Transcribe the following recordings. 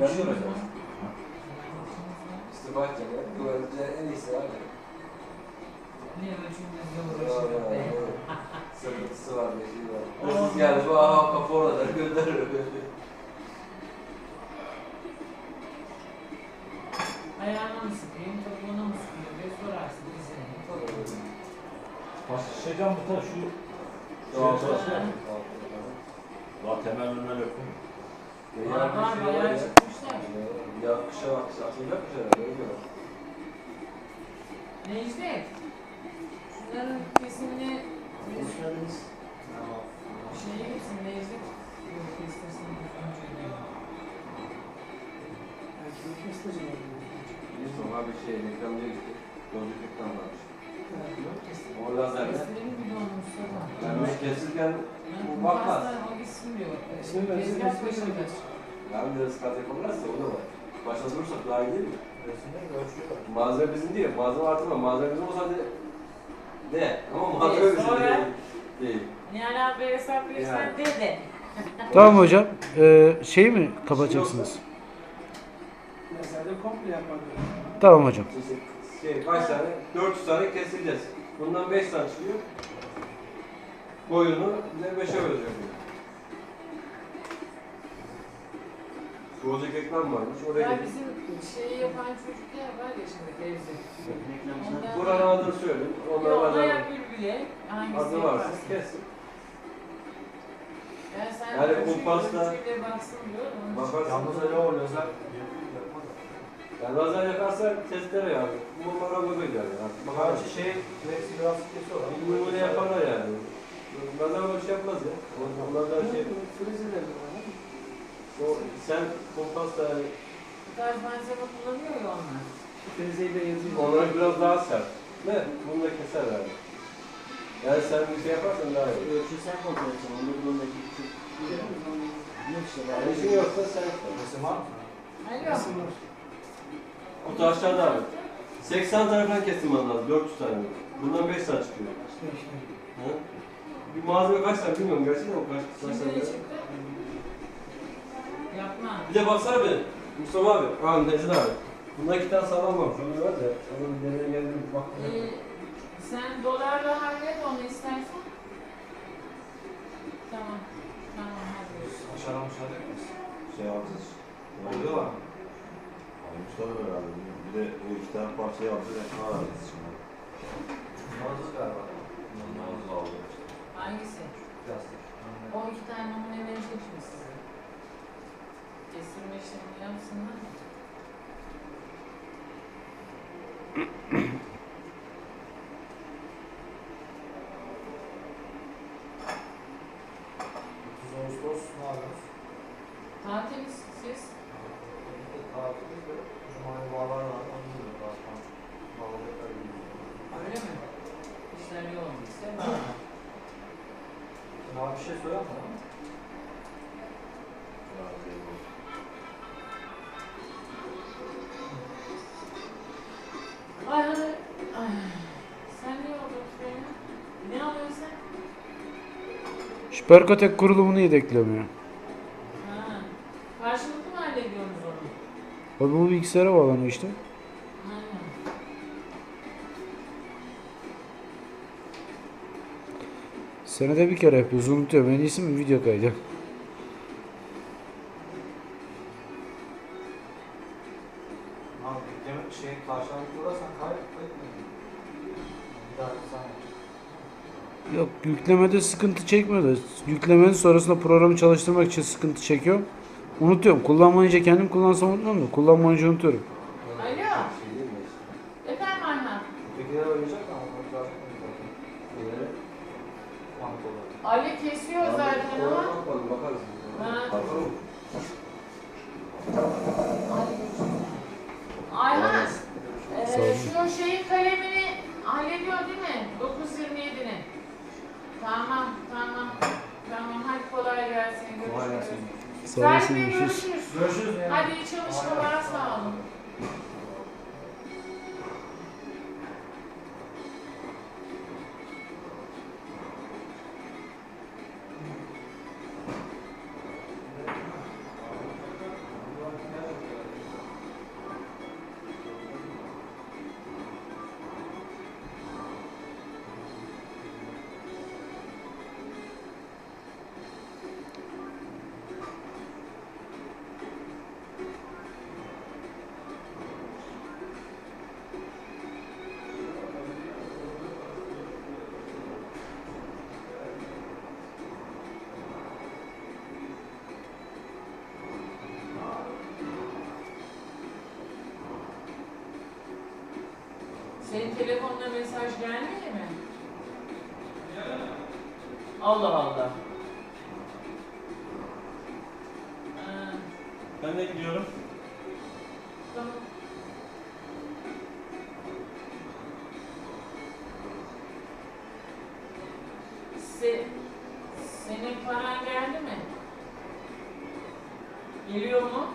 Ben de öyle. İstifa edecek. ya. Bu önce en iyisi abi. Vay be. vay. Sıkıntısı var, bir şey var. Hırsız geldi, bu aha kapı orada gönderir. Ayağına mı sıkayım, topuğuna mı sıkayım diye sorarsın bize. Başlayacağım bu da şu Doğal Şey, çalışıyor. La temel ürünler yok mu? Var var bayağı çıkmışlar. Ya kışa bak, satılacak bir şeyler, öyle mi? Necdet, şunların kesimini Hoş geldiniz. şeye gitsin Necdet. Yok diyor. Biz ona bir şey, reklamcıya gittik. Yolcu reklam varmış. O lazerle. Kestirelim bir de onu Mustafa. Yani kesirken bu bakmaz. Tezgah ismini başında. versin. Yani de ıskat yapamazsa o da var. Başta durursak daha iyi değil mi? Malzeme bizim değil, malzeme artırma. Malzeme bizim olsa de, de. Ama malzeme bizim değil. Değil. Yani abi hesap verirsen de de. Tamam hocam. Ee, şey mi kapatacaksınız? Mesela de komple yapmak Tamam hocam. İşte şey, kaç tane? 400 tane keseceğiz. Bundan 5 tane çıkıyor. Boyunu bize 5'e bölecek Proje reklam varmış, oraya Ya gittik. bizim şeyi yapan çocuklar var ya şimdi teyze. Buranın adını söyleyeyim. Onlar Yok, adını ayak bülbüle hangisi adı varsa yaparsın? kessin. Yani sen Yani kumpasla- ölçüyle baksın diyor. onun için- Bakarsın. Yalnız öyle o lazer. Yani lazer yakarsa testere yani. Bu marangoza gider yani. Bakarsın. Gerçi şey plexiglas kesiyorlar. Bir numune yaparlar yani. Lazer öyle şey yapmaz ya. Onlar da şey... Var. O, sen kumpasla yani Bu tarz malzeme kullanıyor ya onlar. Frizeyi de yazıyor. Onları biraz daha sert. Ne? Bunu da keser yani. Yani sen bir şey yaparsan daha iyi. Ölçü sen kontrol edeceksin. Onları da ondaki küçük. Yok işte. Yani işin yoksa sen yap. Resim var mı? Alo. Resim var. Kutu aşağıda abi. 80 tane falan kestim bana lazım. 400 tane. Bundan 5 tane çıkıyor. Ha? Bir malzeme kaç tane bilmiyorum gerçekten o kaç, kaç Şimdi tane. ne çıktı? Yapma. Bir de baksana bir. Mustafa abi. Aa Necdet abi. Bundan iki tane sağlam var. Şöyle var ya. Onu bir deneye geldim. Bak. Ee, sen dolarla hallet onu istersen. Tamam. Tamam hadi. Aşağıdan müsaade etmez. Şey alacağız. Oluyorlar mı? Almışlar herhalde. Bir de o iki tane parçayı alacağız. Ekran alacağız şimdi. Nazız galiba. Ağustos ne yapıyoruz? Tatiliz siz. Tatiliz de Cuma'yı bağlar var. Onu da basmam. Bağlayıp Öyle mi? İşler yoğun ise. Daha bir şey söyler Süperkotek kurulumunu yedeklemiyor. Ha. Karşılıklı mı hallediyorsunuz onu? O bu bilgisayara bağlanıyor işte. Aynen. Senede bir kere yapıyoruz unutuyorum. En iyisi mi video kaydı? Abi demek şey karşılıklı kaybetme. Bir daha sen yap. Yok yüklemede sıkıntı çekmiyor da yüklemenin sonrasında programı çalıştırmak için sıkıntı çekiyor. Unutuyorum. Kullanmayınca kendim kullansam unutmam da kullanmayınca unutuyorum. Alo. Efendim olarak. Ali kesiyor zaten ama. Ha. Ayhan. Ee, şu şeyin kalemini hallediyor değil mi? 927'ni. Tamam, tamam. Tamam, hadi kolay gelsin. Kolay Görüşürüz. gelsin. Sağ olasın, görüşürüz. görüşürüz. Hadi iyi çalışmalar, sağ olun. Senin telefonuna mesaj gelmedi mi? Allah Allah. Ha, Ben de gidiyorum. tamam. Se, senin paran geldi mi? Geliyor mu?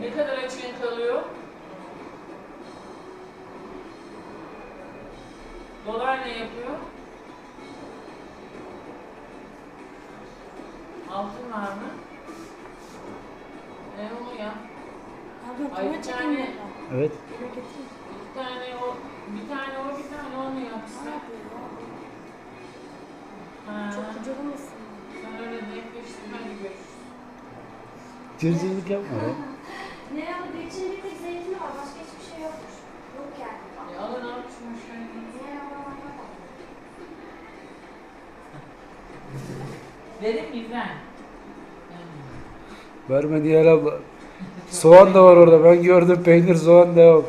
Ne kadar açığın kalıyor? Dolar ne yapıyor? Altın var mı? Ne onu ya? Abi Ay, bir tane-. Evet. Bir tane o, bir tane o, bir tane onu Ne yapsın. Ha, Çok kucalamasın. sen öyle denkleştir, hadi görüşürüz. Cırcırlık yapma ya. Ne abi için bir tek zeytini var. Başka hiçbir şey yokmuş. Yok yani. E, alın al şu müşteriyi. Ne yalan var. Dedim mi ben? Verme diğer abla. Soğan da var orada. Ben gördüm peynir soğan devam.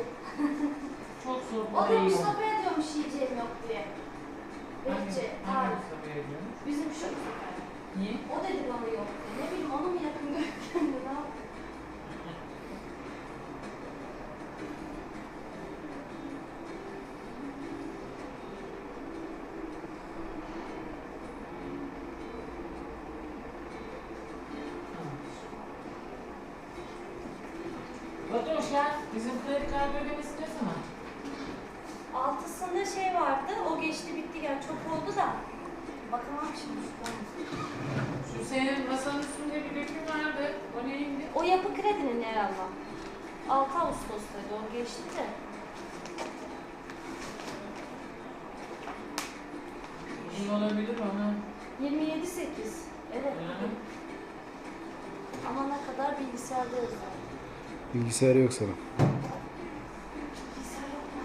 Çok zor O bu değil. demiş Sofya diyormuş yiyeceğim yok diye. Ediyormuş? Bizim şu. Niye? O dedi bana yok diye. Ne bileyim onu Batoş ya, bizim kredi kartı ödemesi ne zaman? Altısında şey vardı. O geçti bitti yani çok oldu da. Bakamam şimdi. Şu senin masanın üstünde bir döküm vardı. O neydi? O yapı kredinin herhalde. 6 Ağustos'taydı o geçti de. İyi olabilir ona. 27 8. Evet. Yani. Ama ne kadar bilgisayarda yazıyor. Bilgisayar yok sana. Bilgisayar yok mu?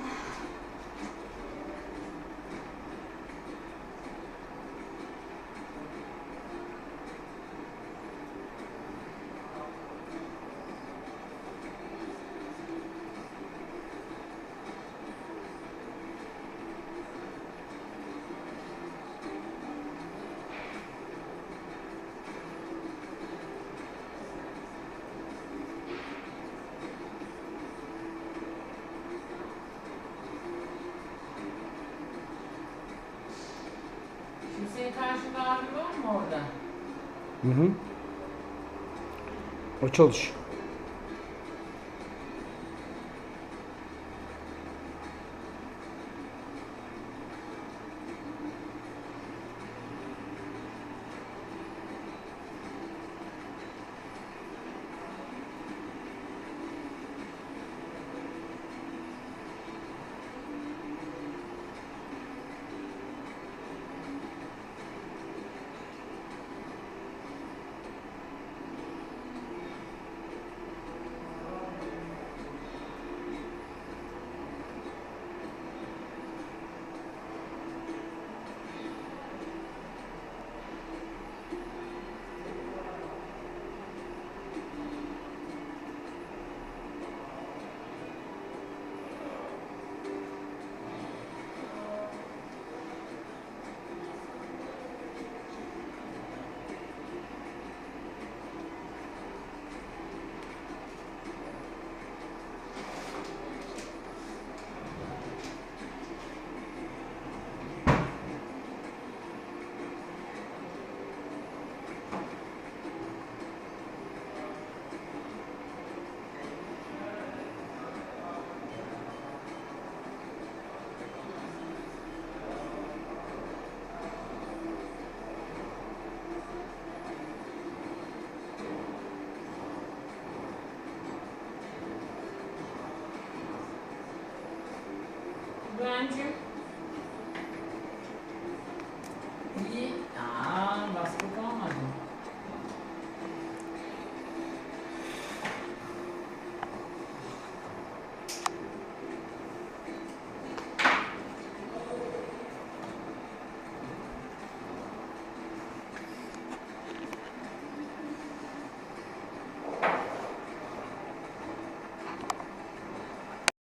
Şimdi senin karşında abi var mı orada? Hı hı. O çalış.